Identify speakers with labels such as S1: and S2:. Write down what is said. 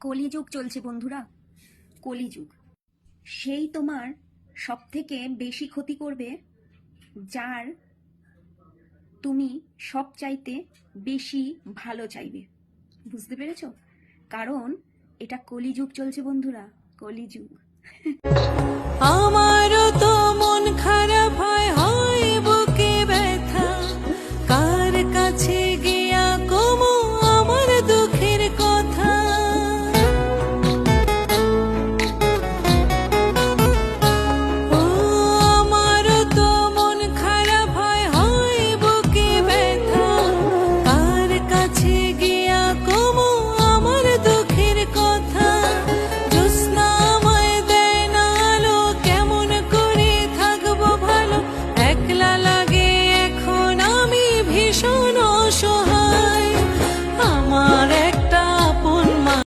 S1: কলিযুগ চলছে বন্ধুরা। কলিযুগ। সেই তোমার সব থেকে বেশি ক্ষতি করবে, যার তুমি সব চাইতে বেশি ভালো চাইবে। বুঝতে পেরেছ? কারণ এটা কলিযুগ চলছে বন্ধুরা, কলিযুগ।